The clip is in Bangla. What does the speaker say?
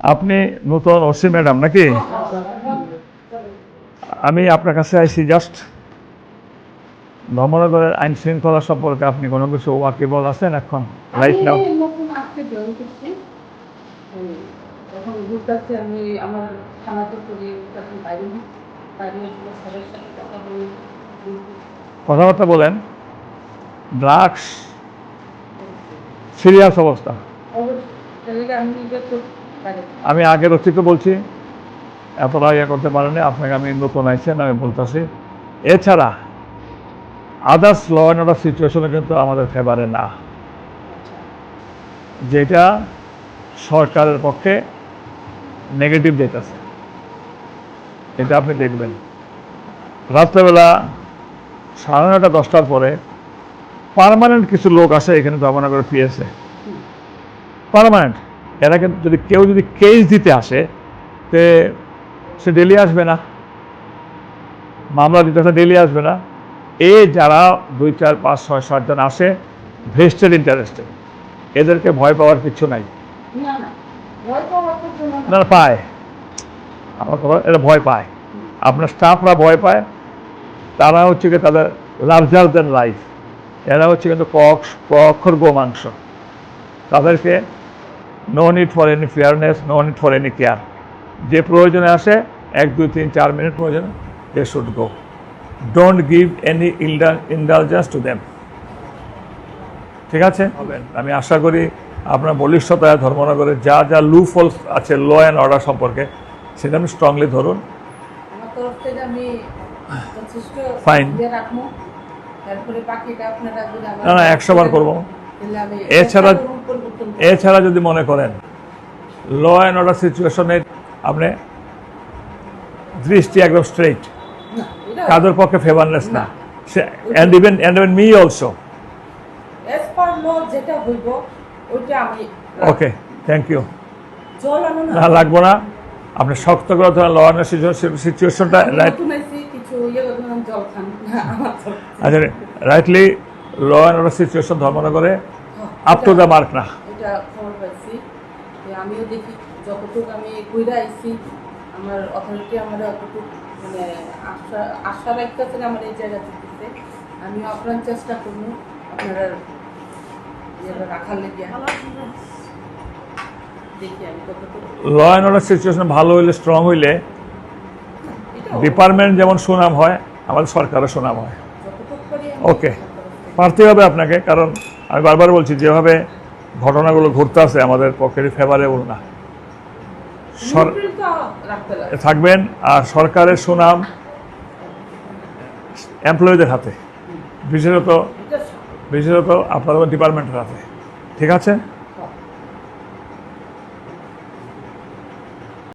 আপনি নতুন ওসি ম্যাডাম নাকি? আমি আপনার কাছে আইসি জাস্ট। ধর্মনগরের আইন শৃঙ্খলা সম্পর্কে আপনি কোনো কিছু ওয়াকিবল আছেন এখন? রাইট নাও আমি নতুন আজকে জয়েন করছি। এই, এখন ঘুরতেছি আমি আমার থানাতে করি তখন বাইরে বাইরে স্যারের সাথে কথা বলি কথাবার্তা বলেন। ড্রাগস সিরিয়াস অবস্থা? আমি আমি আগের অস্তিত্ব বলছি এতটা ইয়ে করতে পারেনি আপনাকে আমি নতুন আইছেন আমি বলতেছি। এছাড়া আদার্স ল অ্যান্ড অর্ডার সিচুয়েশনে কিন্তু আমাদের ফেভারে না। যেটা সরকারের পক্ষে নেগেটিভ যেতেছে। এটা আপনি দেখবেন। রাত্রেবেলা সাড়ে নটা দশটার পরে পারমানেন্ট কিছু লোক আসে এখানে জমানা করে পিএসে পার্মানেন্ট এরা কিন্তু যদি কেউ যদি কেস দিতে আসে তে সে ডেলি আসবে না। মামলা দিতে আসে ডেলি আসবে না। এ যারা দুই চার পাঁচ ছয় সাতজন আসে ভেস্টেড ইন্টারেস্টেড এদেরকে ভয় পাওয়ার কিছু নাই। না পায়। আমার কথা এরা ভয় পায়। আপনার স্টাফরা ভয় পায়। তারা হচ্ছে কি তাদের লার্জার দেন লাইফ এরা হচ্ছে কিন্তু কক অক্ষর গোমাংস। তাদেরকে no need for any fairness no need for any care যে প্রয়োজনে আসে এক দুই তিন চার মিনিট প্রয়োজনে they should go don't give any indulgence to them ঠিক আছে? আমি আশা করি আপনার বলিষ্ঠতায় ধর্মনগরের যা যা লু ফলস আছে ল অ্যান্ড অর্ডার সম্পর্কে সেটা আপনি স্ট্রংলি ধরুন। Fine. ইয়ে না না একশো বার করব। এছাড়া-। এছাড়া যদি মনে করেন ল অ্যান্ড অর্ডার সিচুয়েশনে আপনি দৃষ্টি একদম স্ট্রেইট কাদের পক্ষে ফেভারনেস না। And even and even me also যেটা হইব ওইটা আমি ওকে থ্যাংক ইউ না। লাগবো না। আপনি শক্ত করে ধরেন ল অ্যান্ড সিচুয়েশনটা আচ্ছা rightly law and order situation ধর্মনগরে up to the mark না। এটা খবর পাইছি। আমিও দেখি যতটুকু আমি কইরা আইছি আমার অথরিটি আমার অতটুকু মানে আশা আশা রাখতেছে আমার এই জায়গা দিতেছে আমিও আপ্রাণ চেষ্টা করব আপনারা রাখার লেগে। দেখি আমি কতটুকু ল অ্যান্ড অর্ডার সিচুয়েশন ভালো হইলে স্ট্রং হইলে ডিপার্টমেন্ট যেমন সুনাম হয় আমাদের সরকারও সুনাম হয়। ওকে। পারতে হবে আপনাকে কারণ আমি বারবার বলছি যেভাবে ঘটনাগুলো ঘটতে আছে আমাদের পক্ষের ফেভারেবল না। থাকবেন আর সরকারের সুনাম এমপ্লয়ীদের হাতে বিশেষত বিশেষত আপনাদের ডিপার্টমেন্টের হাতে। ঠিক আছে?